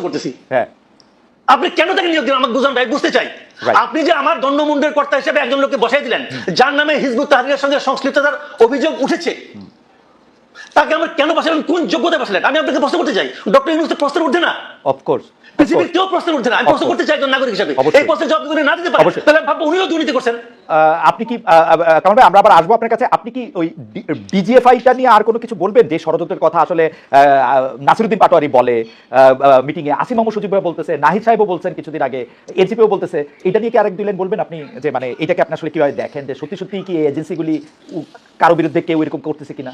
করতেছি। হ্যাঁ। আপনি কেন তাকে নিয়োগ দিলেন? আমাকে বুঝান ভাই বুঝতে চাই। আপনি যে আমার দণ্ডমুন্ডের কর্তা হিসেবে একজন লোককে বসাই দিলেন যার নামে হিজবুত তাহরিরের সঙ্গে সংশ্লিষ্টতার অভিযোগ উঠেছে তাকে আমার কেন বসালেন? কোন যোগ্যতা বসালেন? আমি আপনাকে প্রশ্ন করতে চাই। ডক্টর ইউনুস তো প্রশ্নের উঠে না। অফকোর্স পৃথিবীর কেউ প্রশ্নের উঠে না। আমি প্রশ্ন করতে চাই একজন নাগরিক হিসেবে। এই প্রশ্নের জবাব যদি না দিতে পারে তাহলে ভাববো উনিও দুর্নীতি করছেন। আপনি কি কামাল ভাই আমরা আবার আসব আপনার কাছে। আপনি কি ওই ডিজিএফআইটা নিয়ে আর কোনো কিছু বলবেন? যে ষড়যন্ত্রের কথা আসলে নাসিরুদ্দিন পাটোয়ারি বলে মিটিং এ। আসিম মোহাম্মদ সজিব ভাই বলতেছে নাহিদ সাহেবও বলছেন কিছুদিন আগে। এনসিপিও বলতেছে। এটা নিয়ে কি আরেক দুই লাইন বলবেন আপনি? যে মানে এটাকে আপনি আসলে কীভাবে দেখেন? যে সত্যি সত্যি কি এই এজেন্সিগুলি কারও বিরুদ্ধে কেউ এরকম করতেছে কিনা?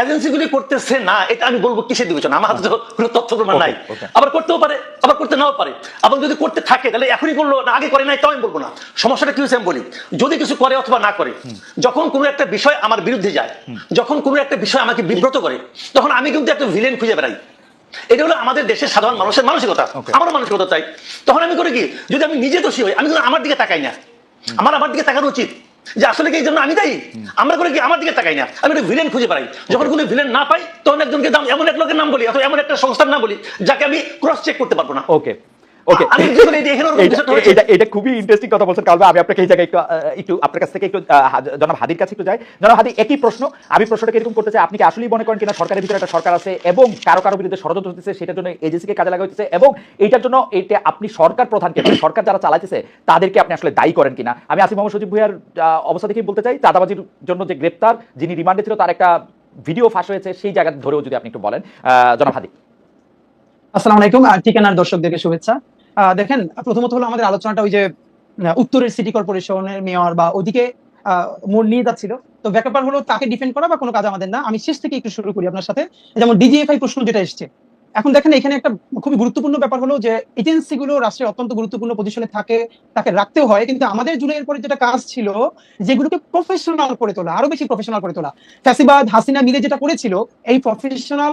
এজেন্সিগুলি করতেছে না এটা আমি বলব কিসের বিবেচনা? আমার হাতে তো কোনো তথ্য প্রমাণ নাই। আবার করতেও পারে আবার করতে নাও পারে। আবার যদি করতে থাকে তাহলে এখনই করল না আগে করে নাই তাও আমি বলব না। সমস্যাটা কি হয়েছে আমি বলি। যদি কিছু করে অথবা না করে যখন কোনো একটা বিষয় আমার বিরুদ্ধে যায় যখন কোনো একটা বিষয় আমাকে বিব্রত করে তখন আমি কিন্তু একটা ভিলেন খুঁজে বেড়াই। এটা হলো আমাদের দেশের সাধারণ মানুষের মানসিকতা. আমারও মানসিকতা তাই। তখন আমি করি কি যদি আমি নিজে দোষী হই আমি কিন্তু আমার দিকে তাকাই না। আমার আমার দিকে তাকানো উচিত। যে আসলে কি এই জন্য আমি দায়ী? আমরা করে কি আমার দিকে তাকাই না? আমি একটা ভিলেন খুঁজে পাই। যখন কোনো ভিলেন না পাই তখন একজনকে দাম এমন এক লোকের নাম বলি অথবা এমন একটা সংস্থার নাম বলি যাকে আমি ক্রস চেক করতে পারব না। ওকে ওকে এটা- এটা খুবই ইন্টারেস্টিং কথা বলছেন। কালবা আমি আপনাকে এই জায়গায় একটু একটু আপনার কাছ থেকে একটু জনাব হাদির কাছে একটু যাই। জনাব হাদি একই প্রশ্ন। আমি প্রশ্নটাকে এরকম করতে চাই আপনি কি আসলেই মনে করেন কিনা সরকারের ভিতরে একটা সরকার আছে এবং কারও কারও বিরুদ্ধে ষড়যন্ত্র হতেছে সেটার জন্য এজেন্সিকে কাজে লাগা হচ্ছে এবং এইটার জন্য এটা আপনি সরকার প্রধানকে মানে সরকার যারা চালাইতেছে তাদেরকে আপনি আসলে দায়ী করেন কিনা? আমি আসিম মোহাম্মদ সজিব ভুইয়ার অবস্থা দেখেই বলতে চাই চাঁদাবাজির জন্য যে গ্রেপ্তার যিনি রিমান্ডে ছিল তার একটা ভিডিও ফাঁস হয়েছে সেই জায়গা ধরেও যদি আপনি একটু বলেন। আহ, জনাব হাদি। আসসালামু আলাইকুম ঠিকানার দর্শকদেরকে শুভেচ্ছা। দেখেন, প্রথমত হলো আমাদের আলোচনাটা ওই যে উত্তরের সিটি কর্পোরেশনের মেয়র বা ওদিকে মোড় নিয়ে যাচ্ছিল। তো ব্যাপার হলো তাকে ডিফেন্ড করা বা কোনো কাজ আমাদের না। আমি শেষ থেকে একটু শুরু করি আপনার সাথে। যেমন ডিজিএফআই প্রশ্ন যেটা এসছে। এখন দেখেন, এখানে একটা খুবই গুরুত্বপূর্ণ ব্যাপার হলো যে এজেন্সিগুলো রাষ্ট্রের অত্যন্ত গুরুত্বপূর্ণ পজিশনে থাকে, তাকে রাখতেও হয়। কিন্তু আমাদের জুড়ে এরপরে যেটা কাজ ছিল, যেগুলোকে প্রফেশনাল করে তোলা, আরও বেশি প্রফেশনাল করে তোলা, ফ্যাসিবাদ, হাসিনা মিলে যেটা করেছিল, এই প্রফেশনাল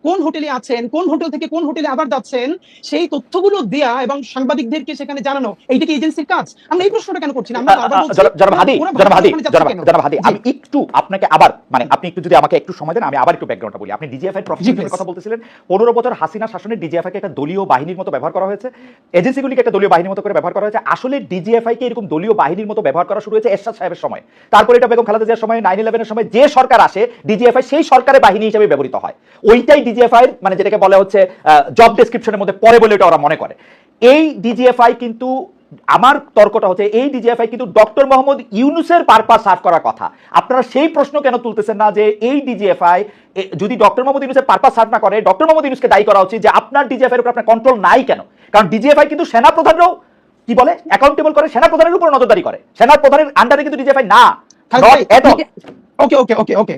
কোন হোটেলে আছেন কোন হোটেল থেকে কোন হোটেলে আবার যাচ্ছেন সেই তথ্যগুলো দেয়া এবং সাংবাদিকদেরকে সেখানে জানানো এইটা কি এজেন্সির কাজ? আমরা এই প্রশ্নটা কেন করছি না। আমি একটু আপনাকে আবার মানে আপনি একটু যদি আমাকে একটু সময় দেন আমি আবার একটু ব্যাকগ্রাউন্ডটা বলি। আপনি ডিজিএফআই কথা বলতেছিলেন পনেরো বছর হাসিনা শাসনে ডিজিএফআই কে একটা দলীয় বাহিনীর মতো ব্যবহার করা হয়েছে। এজেন্সিগুলিকে একটা দলীয় বাহিনীর মতো করে ব্যবহার করা হয়েছে। আসলে ডিজিএফআই কে এরকম দলীয় বাহিনীর মতো ব্যবহার করা শুরু হয়েছে এরশাদ সাহেবের সময়। তারপরে এটা বেগম খালেদা জিয়ার সময় নাইন ইলেভেনের সময় যে সরকার আসে ডিজিএফআই সেই সরকারের বাহিনী হিসেবে ব্যবহৃত হয়। ওইটাই ডিজিএফআই মানে যেটাকে বলা হচ্ছে জব ডেসক্রিপশনের মধ্যে পরে বলে এটা ওরা মনে করে। এই ডিজিএফআই কিন্তু আমার তর্কটা হচ্ছে এই ডিজিএফআই কিন্তু ডক্টর মোহাম্মদ ইউনুসের পারপাস সার্ভ করার কথা। আপনারা সেই প্রশ্ন কেন তুলতেছেন না যে এই ডিজিএফআই যদি ডক্টর মোহাম্মদ ইউনুসের পারপাস সার্ভ না করে ডক্টর মোহাম্মদ ইউনুসকে দায়ী করা উচিত যে আপনার ডিজিএফআই এর উপর আপনার কন্ট্রোল নাই কেন? কারণ ডিজিএফআই কিন্তু সেনা প্রধানরাও কি বলে অ্যাকাউন্টেবল করে সেনা প্রধানের উপর নজরদারি করে। সেনা প্রধানের আন্ডারে কিন্তু ডিজিএফআই না. ওকে ওকে ওকে ওকে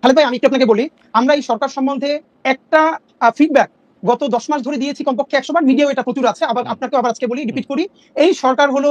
খালেদ ভাই আমি একটু আপনাকে বলি আমরা এই সরকার সম্বন্ধে একটা ফিডব্যাক গত দশ মাস ধরে দিয়েছি কমপক্ষে একশো বার মিডিয়াও এটা প্রচুর আছে আবার আপনাকে আবার আজকে বলি রিপিট করি। এই সরকার হলো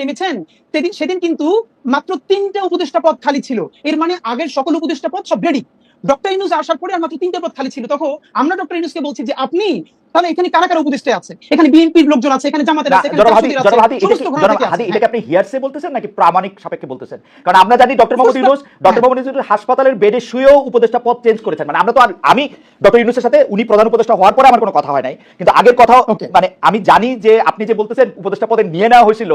নেমেছেন। সেদিন সেদিন কিন্তু মাত্র তিনটা উপদেষ্টা পদ খালি ছিল। এর মানে আগের সকল উপদেষ্টা পদ সব রেডি ডক্টর ইনুস আসার পরে আর মাত্র তিনটে পদ খালি ছিল। তখন আমরা ডক্টর ইনুসকে বলছি যে, আপনি তাহলে এখানে কারা কারা উপদেষ্টা আছে? এখানে বিএনপির লোকজন আছে এখানে জামাতের আছে। এটাকে আপনি হিয়ারসে বলতেছেন নাকি প্রামাণিক সাপেক্ষে বলতেছেন? কারণ আমরা জানি ডক্টর মোহাম্মদ ইউনুস ডক্টর মোহাম্মদ ইউনুস হাসপাতালের বেডে শুয়েও উপদেষ্টা পদ চেঞ্জ করেছেন। মানে আমরা তো আমি ডক্টর ইউনুসের সাথে উনি প্রধান উপদেষ্টা হওয়ার পরে আমার কোনো কথা হয় নাই। কিন্তু আগের কথা মানে আমি জানি যে আপনি যে বলতেছেন উপদেষ্টা পদে নিয়ে নেওয়া হয়েছিল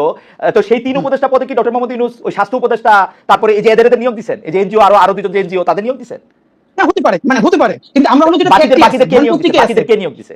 তো সেই তিন উপদেষ্টা পদে কি ডক্টর মোহাম্মদ ইউনুস ওই স্বাস্থ্য উপদেষ্টা তারপরে এই যে এদের নিয়োগ দিচ্ছেন এই যে এনজিও আরও আরও দুজন যে এনজিও তাদের নিয়োগ দিচ্ছেন না হতে পারে মানে হতে পারে। কিন্তু আমরা বাকিদের বাকিদের কে নিয়োগ দিচ্ছে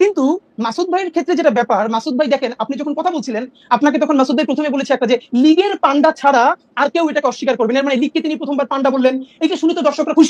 কিন্তু মাসুদ ভাইয়ের ক্ষেত্রে যেটা ব্যাপার, মাসুদ ভাই দেখেন, আপনি যখন কথা বলছিলেন, আপনাকে তখন মাসুদ ভাই প্রথমে বলেছে একটা যে, লীগের পান্ডা ছাড়া আর কেউ এটাকে অস্বীকার করবেন মানে লীগকে তিনি প্রথমবার পান্ডা বললেন। এই যে শুনে তো দর্শকরা খুশি।